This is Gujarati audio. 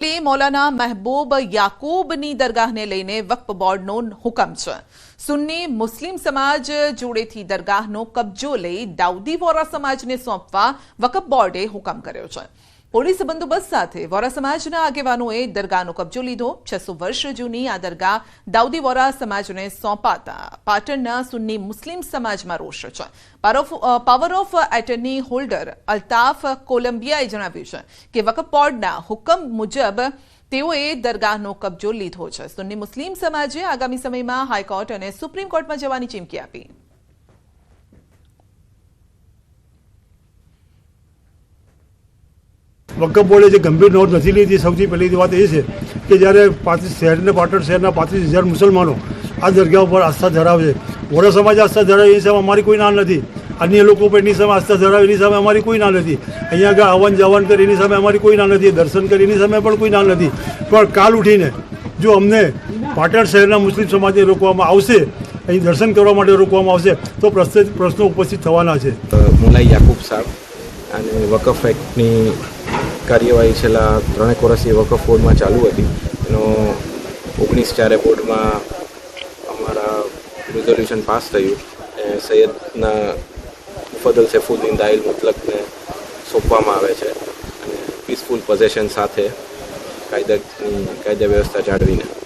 લે મૌલાના મહેબૂબ યાકૂબની દરગાહને લઈને વક્ફ બોર્ડનો હુકમ છે સુન્ની મુસ્લિમ સમાજ જોડેથી દરગાહનો કબજો લઈ દાઉદી વોરા સમાજને સોંપવા વકફ બોર્ડે હુકમ કર્યો છે પોલીસ બંદોબસ્ત સાથે વોરા સમાજના આગેવાનોએ દરગાહનો કબજો લીધો. છસો વર્ષ જૂની આ દરગાહ દાઉદી વોરા સમાજને સોંપાતા પાટણના સુન્ની મુસ્લિમ સમાજમાં રોષ છે power of attorney holder Altaf કોલંબિયાએ જણાવ્યું છે કે વકફ બોર્ડના હુકમ મુજબ તેઓએ દરગાહનો કબજો લીધો છે. સુન્ની મુસ્લિમ સમાજે આગામી સમયમાં હાઈકોર્ટ અને સુપ્રીમ કોર્ટમાં જવાની ચીમકી આપી. વકફ બોર્ડે જે ગંભીર નોંધ નથી લીધી. સૌથી પહેલી વાત એ છે કે જ્યારે પાંત્રીસ શહેરને, પાટણ શહેરના પાંત્રીસ હજાર મુસલમાનો આ દરગાહ ઉપર આસ્થા ધરાવે છે. વોરા સમાજ આસ્થા ધરાવે એની સામે અમારી કોઈ ના નથી. અન્ય લોકો પણ એની સામે આસ્થા ધરાવે, એની સામે અમારી કોઈ ના નથી. અહીંયા આગળ આવન જાવન કરે એની સામે અમારી કોઈ ના નથી. દર્શન કરે એની સામે પણ કોઈ ના નથી. પણ કાલ ઉઠીને જો અમને પાટણ શહેરના મુસ્લિમ સમાજને રોકવામાં આવશે, અહીં દર્શન કરવા માટે રોકવામાં આવશે, તો પ્રશ્ન પ્રશ્નો ઉપસ્થિત થવાના છે. મુલાઈ યાકુબ સાહેબ અને વકફ એક્ટની કાર્યવાહી છેલ્લા ત્રણેક વર્ષથી વકફ બોર્ડમાં ચાલુ હતી. એનો ઓગણીસ ચારે બોર્ડમાં અમારા રિઝોલ્યુશન પાસ થયું એ સૈયદના ફદલ સૈફુદ્દીન દાઇલ મુતલકને સોંપવામાં આવે છે. અને પીસફુલ પોઝેશન સાથે કાયદા કાયદા વ્યવસ્થા જાળવીને